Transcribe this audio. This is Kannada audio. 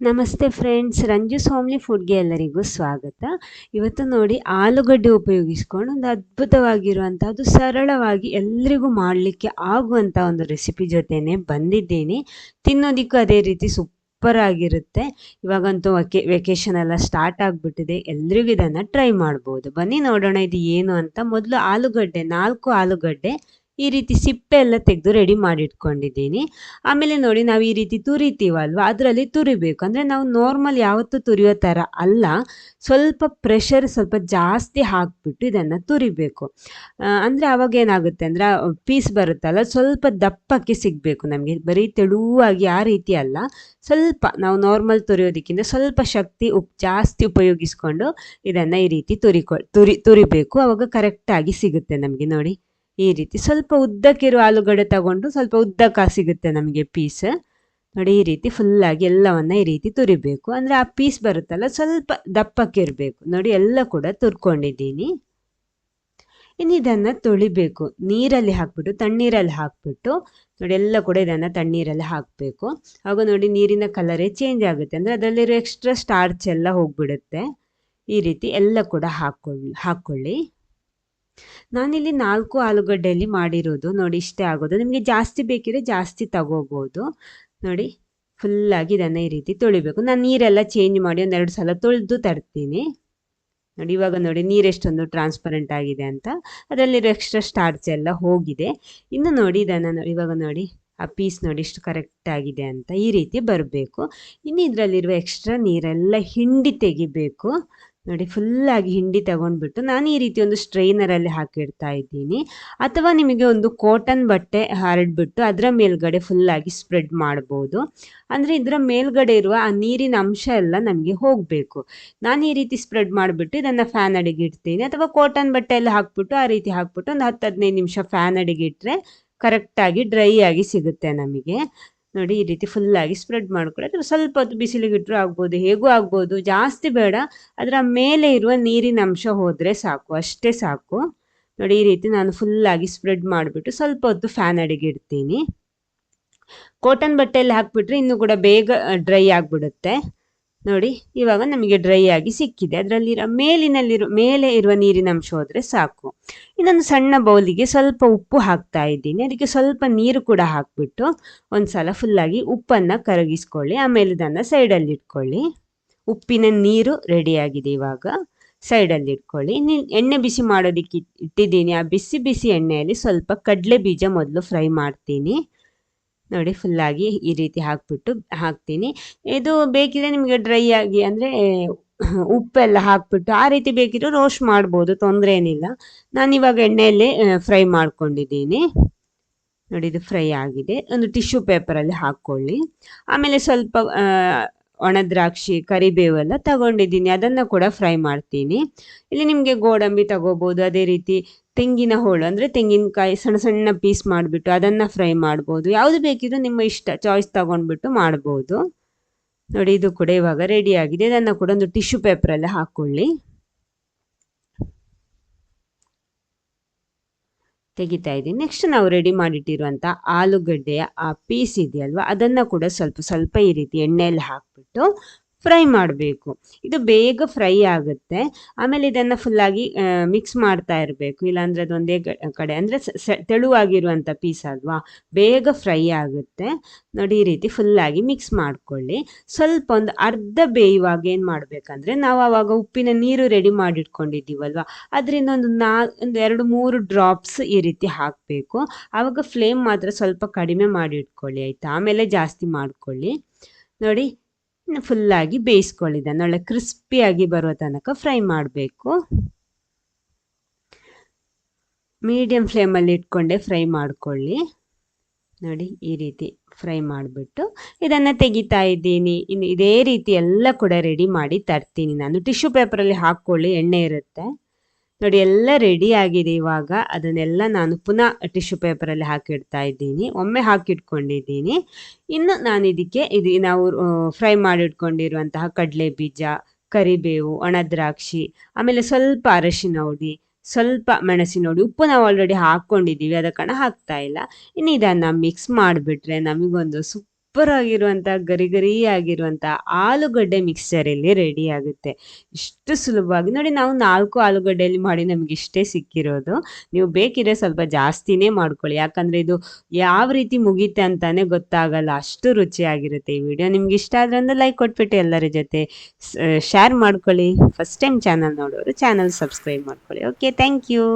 ನಮಸ್ತೆ ಫ್ರೆಂಡ್ಸ್, ರಂಜು ಸ್ವಾಮಿ ಫುಡ್ಗೆ ಎಲ್ಲರಿಗೂ ಸ್ವಾಗತ. ಇವತ್ತು ನೋಡಿ ಆಲೂಗಡ್ಡೆ ಉಪಯೋಗಿಸ್ಕೊಂಡು ಒಂದು ಅದ್ಭುತವಾಗಿರುವಂಥದ್ದು, ಸರಳವಾಗಿ ಎಲ್ಲರಿಗೂ ಮಾಡಲಿಕ್ಕೆ ಆಗುವಂಥ ಒಂದು ರೆಸಿಪಿ ಜೊತೆನೆ ಬಂದಿದ್ದೀನಿ. ತಿನ್ನೋದಕ್ಕೂ ಅದೇ ರೀತಿ ಸೂಪರ್ ಆಗಿರುತ್ತೆ. ಇವಾಗಂತೂ ವಕೆ ವೆಕೇಶನ್ ಎಲ್ಲ ಸ್ಟಾರ್ಟ್ ಆಗಿಬಿಟ್ಟಿದೆ. ಎಲ್ರಿಗೂ ಇದನ್ನು ಟ್ರೈ ಮಾಡ್ಬೋದು. ಬನ್ನಿ ನೋಡೋಣ ಇದು ಏನು ಅಂತ. ಮೊದಲು ಆಲೂಗಡ್ಡೆ, ನಾಲ್ಕು ಆಲೂಗಡ್ಡೆ ಈ ರೀತಿ ಸಿಪ್ಪೆ ಎಲ್ಲ ತೆಗೆದು ರೆಡಿ ಮಾಡಿಟ್ಕೊಂಡಿದ್ದೀನಿ. ಆಮೇಲೆ ನೋಡಿ ನಾವು ಈ ರೀತಿ ತುರಿತೀವಲ್ವ, ಅದರಲ್ಲಿ ತುರಿಬೇಕು. ಅಂದರೆ ನಾವು ನಾರ್ಮಲ್ ಯಾವತ್ತೂ ತುರಿಯೋ ಥರ ಅಲ್ಲ, ಸ್ವಲ್ಪ ಪ್ರೆಷರ್ ಸ್ವಲ್ಪ ಜಾಸ್ತಿ ಹಾಕಿಬಿಟ್ಟು ಇದನ್ನು ತುರಿಬೇಕು. ಅಂದರೆ ಅವಾಗ ಏನಾಗುತ್ತೆ ಅಂದರೆ ಪೀಸ್ ಬರುತ್ತಲ್ಲ, ಸ್ವಲ್ಪ ದಪ್ಪಕ್ಕೆ ಸಿಗಬೇಕು ನಮಗೆ. ಬರೀ ತೆಳುವಾಗಿ ಆ ರೀತಿ ಅಲ್ಲ, ಸ್ವಲ್ಪ ನಾವು ನಾರ್ಮಲ್ ತುರಿಯೋದಕ್ಕಿಂತ ಸ್ವಲ್ಪ ಶಕ್ತಿ ಉಪ್, ಜಾಸ್ತಿ ಉಪಯೋಗಿಸ್ಕೊಂಡು ಇದನ್ನು ಈ ರೀತಿ ತುರಿಕೊ, ತುರಿ, ತುರಿಬೇಕು. ಅವಾಗ ಕರೆಕ್ಟಾಗಿ ಸಿಗುತ್ತೆ ನಮಗೆ ನೋಡಿ. ಈ ರೀತಿ ಸ್ವಲ್ಪ ಉದ್ದಕ್ಕಿರುವ ಆಲೂಗಡ್ಡೆ ತಗೊಂಡು ಸ್ವಲ್ಪ ಉದ್ದಕ್ಕೆ ಸಿಗುತ್ತೆ ನಮಗೆ ಪೀಸ್ ನೋಡಿ ಈ ರೀತಿ ಫುಲ್ಲಾಗಿ ಎಲ್ಲವನ್ನು ಈ ರೀತಿ ತುರಿಬೇಕು. ಅಂದರೆ ಆ ಪೀಸ್ ಬರುತ್ತಲ್ಲ, ಸ್ವಲ್ಪ ದಪ್ಪಕ್ಕಿರಬೇಕು ನೋಡಿ ಎಲ್ಲ ಕೂಡ ತುರ್ಕೊಂಡಿದ್ದೀನಿ. ಇನ್ನು ಇದನ್ನು ತೊಳಿಬೇಕು. ನೀರಲ್ಲಿ ಹಾಕ್ಬಿಟ್ಟು, ತಣ್ಣೀರಲ್ಲಿ ಹಾಕ್ಬಿಟ್ಟು, ನೋಡಿ ಎಲ್ಲ ಕೂಡ ಇದನ್ನು ತಣ್ಣೀರಲ್ಲಿ ಹಾಕಬೇಕು. ಹಾಗೂ ನೋಡಿ ನೀರಿನ ಕಲರೇ ಚೇಂಜ್ ಆಗುತ್ತೆ. ಅಂದರೆ ಅದರಲ್ಲಿರೋ ಎಕ್ಸ್ಟ್ರಾ ಸ್ಟಾರ್ಚ್ ಎಲ್ಲ ಹೋಗ್ಬಿಡುತ್ತೆ. ಈ ರೀತಿ ಎಲ್ಲ ಕೂಡ ಹಾಕ್ಕೊಳ್ಳಿ ಹಾಕ್ಕೊಳ್ಳಿ. ನಾನಿಲ್ಲಿ ನಾಲ್ಕು ಆಲೂಗಡ್ಡೆಯಲ್ಲಿ ಮಾಡಿರೋದು. ನೋಡಿ, ಇಷ್ಟೇ ಆಗೋದು. ನಿಮಗೆ ಜಾಸ್ತಿ ಬೇಕಿದ್ರೆ ಜಾಸ್ತಿ ತಗೋಬೋದು. ನೋಡಿ, ಫುಲ್ಲಾಗಿ ಇದನ್ನು ಈ ರೀತಿ ತೊಳಿಬೇಕು. ನಾನು ನೀರೆಲ್ಲ ಚೇಂಜ್ ಮಾಡಿ ಒಂದೆರಡು ಸಲ ತೊಳೆದು ತರ್ತೀನಿ. ನೋಡಿ, ಇವಾಗ ನೋಡಿ ನೀರೆಷ್ಟೊಂದು ಟ್ರಾನ್ಸ್ಪರೆಂಟ್ ಆಗಿದೆ ಅಂತ. ಅದರಲ್ಲಿರೋ ಎಕ್ಸ್ಟ್ರಾ ಸ್ಟಾರ್ಚ್ ಎಲ್ಲ ಹೋಗಿದೆ. ಇನ್ನು ನೋಡಿ, ಇದನ್ನು ಇವಾಗ ನೋಡಿ, ಆ ಪೀಸ್ ನೋಡಿ, ಇಷ್ಟು ಕರೆಕ್ಟ್ ಆಗಿದೆ ಅಂತ ಈ ರೀತಿ ಬರಬೇಕು. ಇನ್ನು ಇದರಲ್ಲಿರುವ ಎಕ್ಸ್ಟ್ರಾ ನೀರೆಲ್ಲ ಹಿಂಡಿ ತೆಗಿಬೇಕು. ನೋಡಿ ಫುಲ್ಲಾಗಿ ಹಿಂಡಿ ತಗೊಂಡ್ಬಿಟ್ಟು ನಾನು ಈ ರೀತಿ ಒಂದು ಸ್ಟ್ರೈನರಲ್ಲಿ ಹಾಕಿಡ್ತಾ ಇದ್ದೀನಿ. ಅಥವಾ ನಿಮಗೆ ಒಂದು ಕಾಟನ್ ಬಟ್ಟೆ ಹರಡ್ಬಿಟ್ಟು ಅದರ ಮೇಲ್ಗಡೆ ಫುಲ್ಲಾಗಿ ಸ್ಪ್ರೆಡ್ ಮಾಡ್ಬೋದು. ಅಂದರೆ ಇದರ ಮೇಲ್ಗಡೆ ಇರುವ ಆ ನೀರಿನ ಅಂಶ ಎಲ್ಲ ನಮಗೆ ಹೋಗಬೇಕು. ನಾನು ಈ ರೀತಿ ಸ್ಪ್ರೆಡ್ ಮಾಡಿಬಿಟ್ಟು ಇದನ್ನು ಫ್ಯಾನ್ ಅಡಿಗೆ ಇಡ್ತೀನಿ. ಅಥವಾ ಕಾಟನ್ ಬಟ್ಟೆ ಎಲ್ಲ ಹಾಕ್ಬಿಟ್ಟು ಆ ರೀತಿ ಹಾಕ್ಬಿಟ್ಟು ಒಂದು ಹತ್ತು ಹದಿನೈದು ನಿಮಿಷ ಫ್ಯಾನ್ ಅಡಿಗೆ ಇಟ್ಟರೆ ಕರೆಕ್ಟಾಗಿ ಡ್ರೈ ಆಗಿ ಸಿಗುತ್ತೆ ನಮಗೆ. ನೋಡಿ, ಈ ರೀತಿ ಫುಲ್ಲಾಗಿ ಸ್ಪ್ರೆಡ್ ಮಾಡ್ಕೊಳ್ಳಿ. ಸ್ವಲ್ಪ ಹೊತ್ತು ಬಿಸಿಲಿಗೆ ಇಟ್ಟರು ಆಗ್ಬೋದು, ಹೇಗೂ ಆಗ್ಬೋದು, ಜಾಸ್ತಿ ಬೇಡ. ಅದರ ಮೇಲೆ ಇರುವ ನೀರಿನ ಅಂಶ ಹೋದರೆ ಸಾಕು, ಅಷ್ಟೇ ಸಾಕು. ನೋಡಿ, ಈ ರೀತಿ ನಾನು ಫುಲ್ಲಾಗಿ ಸ್ಪ್ರೆಡ್ ಮಾಡಿಬಿಟ್ಟು ಸ್ವಲ್ಪ ಹೊತ್ತು ಫ್ಯಾನ್ ಅಡಿಗೆ ಇಡ್ತೀನಿ. ಕಾಟನ್ ಬಟ್ಟೆಯಲ್ಲಿ ಹಾಕಿಬಿಟ್ರೆ ಇನ್ನೂ ಕೂಡ ಬೇಗ ಡ್ರೈ ಆಗಿಬಿಡುತ್ತೆ. ನೋಡಿ, ಇವಾಗ ನಮಗೆ ಡ್ರೈ ಆಗಿ ಸಿಕ್ಕಿದೆ. ಅದರಲ್ಲಿರೋ ಮೇಲಿನಲ್ಲಿರೋ, ಮೇಲೆ ಇರುವ ನೀರಿನ ಅಂಶ ಹೋದರೆ ಸಾಕು. ಇನ್ನೊಂದು ಸಣ್ಣ ಬೌಲಿಗೆ ಸ್ವಲ್ಪ ಉಪ್ಪು ಹಾಕ್ತಾ ಇದ್ದೀನಿ. ಅದಕ್ಕೆ ಸ್ವಲ್ಪ ನೀರು ಕೂಡ ಹಾಕ್ಬಿಟ್ಟು ಒಂದ್ಸಲ ಫುಲ್ಲಾಗಿ ಉಪ್ಪನ್ನು ಕರಗಿಸ್ಕೊಳ್ಳಿ. ಆಮೇಲೆ ಇದನ್ನು ಸೈಡಲ್ಲಿ ಇಟ್ಕೊಳ್ಳಿ. ಉಪ್ಪಿನ ನೀರು ರೆಡಿಯಾಗಿದೆ ಇವಾಗ. ಸೈಡಲ್ಲಿ ಇಟ್ಕೊಳ್ಳಿ. ಎಣ್ಣೆ ಬಿಸಿ ಮಾಡೋದಕ್ಕೆ ಇಟ್ಟಿದ್ದೀನಿ. ಆ ಬಿಸಿ ಬಿಸಿ ಎಣ್ಣೆಯಲ್ಲಿ ಸ್ವಲ್ಪ ಕಡಲೆ ಬೀಜ ಮೊದಲು ಫ್ರೈ ಮಾಡ್ತೀನಿ. ನೋಡಿ ಫುಲ್ಲಾಗಿ ಈ ರೀತಿ ಹಾಕ್ಬಿಟ್ಟು ಹಾಕ್ತೀನಿ. ಇದು ಬೇಕಿದ್ರೆ ನಿಮಗೆ ಡ್ರೈ ಆಗಿ ಅಂದರೆ, ಉಪ್ಪೆಲ್ಲ ಹಾಕ್ಬಿಟ್ಟು ಆ ರೀತಿ ಬೇಕಿದ್ರೆ ರೋಸ್ಟ್ ಮಾಡ್ಬೋದು, ತೊಂದರೆ ಏನಿಲ್ಲ. ನಾನು ಇವಾಗ ಎಣ್ಣೆಯಲ್ಲಿ ಫ್ರೈ ಮಾಡ್ಕೊಂಡಿದ್ದೀನಿ. ನೋಡಿ ಇದು ಫ್ರೈ ಆಗಿದೆ. ಒಂದು ಟಿಶ್ಯೂ ಪೇಪರಲ್ಲಿ ಹಾಕ್ಕೊಳ್ಳಿ. ಆಮೇಲೆ ಸ್ವಲ್ಪ ಒಣ ದ್ರಾಕ್ಷಿ, ಕರಿಬೇವು ಎಲ್ಲ ತಗೊಂಡಿದ್ದೀನಿ. ಅದನ್ನು ಕೂಡ ಫ್ರೈ ಮಾಡ್ತೀನಿ. ಇಲ್ಲಿ ನಿಮಗೆ ಗೋಡಂಬಿ ತಗೋಬೋದು, ಅದೇ ರೀತಿ ತೆಂಗಿನ ಹೋಳು ಅಂದರೆ ತೆಂಗಿನಕಾಯಿ ಸಣ್ಣ ಸಣ್ಣ ಪೀಸ್ ಮಾಡಿಬಿಟ್ಟು ಅದನ್ನು ಫ್ರೈ ಮಾಡ್ಬೋದು. ಯಾವುದು ಬೇಕಿದ್ರೂ ನಿಮ್ಮ ಇಷ್ಟ ಚಾಯ್ಸ್ ತಗೊಂಡ್ಬಿಟ್ಟು ಮಾಡ್ಬೋದು. ನೋಡಿ, ಇದು ಕೂಡ ಇವಾಗ ಆಗಿದೆ. ಇದನ್ನು ಕೂಡ ಒಂದು ಟಿಶ್ಯೂ ಪೇಪರಲ್ಲಿ ಹಾಕ್ಕೊಳ್ಳಿ ತೆಗಿತಾ ಇದ್ದೀನಿ. ನೆಕ್ಸ್ಟ್ ನಾವು ರೆಡಿ ಮಾಡಿಟ್ಟಿರುವಂಥ ಆಲೂಗಡ್ಡೆಯ ಆ ಪೀಸ್ ಇದೆಯಲ್ವ? ಅದನ್ನು ಕೂಡ ಸ್ವಲ್ಪ ಸ್ವಲ್ಪ ಈ ರೀತಿ ಎಣ್ಣೆಯಲ್ಲಿ ಹಾಕ್ಬಿಟ್ಟು ಫ್ರೈ ಮಾಡಬೇಕು. ಇದು ಬೇಗ ಫ್ರೈ ಆಗುತ್ತೆ. ಆಮೇಲೆ ಇದನ್ನು ಫುಲ್ಲಾಗಿ ಮಿಕ್ಸ್ ಮಾಡ್ತಾ ಇರಬೇಕು. ಇಲ್ಲಾಂದರೆ ಅದೊಂದೇ ಕಡೆ, ಅಂದರೆ ತೆಳುವಾಗಿರುವಂಥ ಪೀಸ್ ಅಲ್ವಾ? ಬೇಗ ಫ್ರೈ ಆಗುತ್ತೆ. ನೋಡಿ, ಈ ರೀತಿ ಫುಲ್ಲಾಗಿ ಮಿಕ್ಸ್ ಮಾಡ್ಕೊಳ್ಳಿ. ಸ್ವಲ್ಪ ಒಂದು ಅರ್ಧ ಬೇಯುವಾಗ ಏನು ಮಾಡಬೇಕಂದ್ರೆ, ನಾವು ಆವಾಗ ಉಪ್ಪಿನ ನೀರು ರೆಡಿ ಮಾಡಿಟ್ಕೊಂಡಿದ್ದೀವಲ್ವ? ಅದರಿಂದ ಒಂದು ನಾ, ಒಂದು ಎರಡು, ಮೂರು ಡ್ರಾಪ್ಸ್ ಈ ರೀತಿ ಹಾಕಬೇಕು. ಆವಾಗ ಫ್ಲೇಮ್ ಮಾತ್ರ ಸ್ವಲ್ಪ ಕಡಿಮೆ ಮಾಡಿ ಇಟ್ಕೊಳ್ಳಿ ಆಯಿತಾ? ಆಮೇಲೆ ಜಾಸ್ತಿ ಮಾಡ್ಕೊಳ್ಳಿ. ನೋಡಿ ಫುಲ್ಲಾಗಿ ಬೇಯಿಸ್ಕೊಳ್ಳಿದ್ದಾನೆ ಒಳ್ಳೆ ಕ್ರಿಸ್ಪಿಯಾಗಿ ಬರುವ ತನಕ ಫ್ರೈ ಮಾಡಬೇಕು. ಮೀಡಿಯಂ ಫ್ಲೇಮಲ್ಲಿ ಇಟ್ಕೊಂಡೆ ಫ್ರೈ ಮಾಡ್ಕೊಳ್ಳಿ. ನೋಡಿ, ಈ ರೀತಿ ಫ್ರೈ ಮಾಡಿಬಿಟ್ಟು ಇದನ್ನು ತೆಗಿತಾ ಇದ್ದೀನಿ. ಇನ್ನು ಇದೇ ರೀತಿ ಎಲ್ಲ ಕೂಡ ರೆಡಿ ಮಾಡಿ ತರ್ತೀನಿ ನಾನು. ಟಿಶ್ಯೂ ಪೇಪರಲ್ಲಿ ಹಾಕ್ಕೊಳ್ಳಿ, ಎಣ್ಣೆ ಇರುತ್ತೆ. ನೋಡಿ, ಎಲ್ಲ ರೆಡಿ ಆಗಿದೆ ಇವಾಗ. ಅದನ್ನೆಲ್ಲ ನಾನು ಪುನಃ ಟಿಶ್ಯೂ ಪೇಪರಲ್ಲಿ ಹಾಕಿಡ್ತಾ ಇದ್ದೀನಿ. ಒಮ್ಮೆ ಹಾಕಿಟ್ಕೊಂಡಿದ್ದೀನಿ. ಇನ್ನು ನಾನು ಇದಕ್ಕೆ ಇದು ನಾವು ಫ್ರೈ ಮಾಡಿಟ್ಕೊಂಡಿರುವಂತಹ ಕಡಲೆ ಬೀಜ ಕರಿಬೇವು ಒಣದ್ರಾಕ್ಷಿ ಆಮೇಲೆ ಸ್ವಲ್ಪ ಅರಶಿನ ಹುಡಿ, ಸ್ವಲ್ಪ ಮೆಣಸಿನ ನೋಡಿ ಉಪ್ಪು ನಾವು ಆಲ್ರೆಡಿ ಹಾಕ್ಕೊಂಡಿದ್ದೀವಿ. ಅದ ಹಾಕ್ತಾ ಇಲ್ಲ. ಇನ್ನು ಇದನ್ನು ಮಿಕ್ಸ್ ಮಾಡಿಬಿಟ್ರೆ ನಮಗೊಂದು ಸೂಪರ್ ಆಗಿರುವಂಥ ಗರಿ ಗರಿ ಆಗಿರುವಂಥ ಆಲೂಗಡ್ಡೆ ಮಿಕ್ಸ್ಚರ್ ಇಲ್ಲಿ ರೆಡಿ ಆಗುತ್ತೆ. ಇಷ್ಟು ಸುಲಭವಾಗಿ ನೋಡಿ ನಾವು ನಾಲ್ಕು ಆಲೂಗಡ್ಡೆಯಲ್ಲಿ ಮಾಡಿ ನಮ್ಗೆ ಇಷ್ಟೇ ಸಿಕ್ಕಿರೋದು. ನೀವು ಬೇಕಿದ್ರೆ ಸ್ವಲ್ಪ ಜಾಸ್ತಿನೇ ಮಾಡ್ಕೊಳ್ಳಿ. ಯಾಕಂದ್ರೆ ಇದು ಯಾವ ರೀತಿ ಮುಗೀತೆ ಅಂತಾನೆ ಗೊತ್ತಾಗಲ್ಲ. ಅಷ್ಟು ರುಚಿಯಾಗಿರುತ್ತೆ ಈ ವಿಡಿಯೋ ನಿಮ್ಗೆ ಇಷ್ಟ ಆದ್ರೆ ಒಂದು ಲೈಕ್ ಕೊಟ್ಬಿಟ್ಟು ಎಲ್ಲರ ಜೊತೆ ಶೇರ್ ಮಾಡ್ಕೊಳ್ಳಿ. ಫಸ್ಟ್ ಟೈಮ್ ಚಾನಲ್ ನೋಡೋರು ಚಾನಲ್ ಸಬ್ಸ್ಕ್ರೈಬ್ ಮಾಡ್ಕೊಳ್ಳಿ. Okay thank you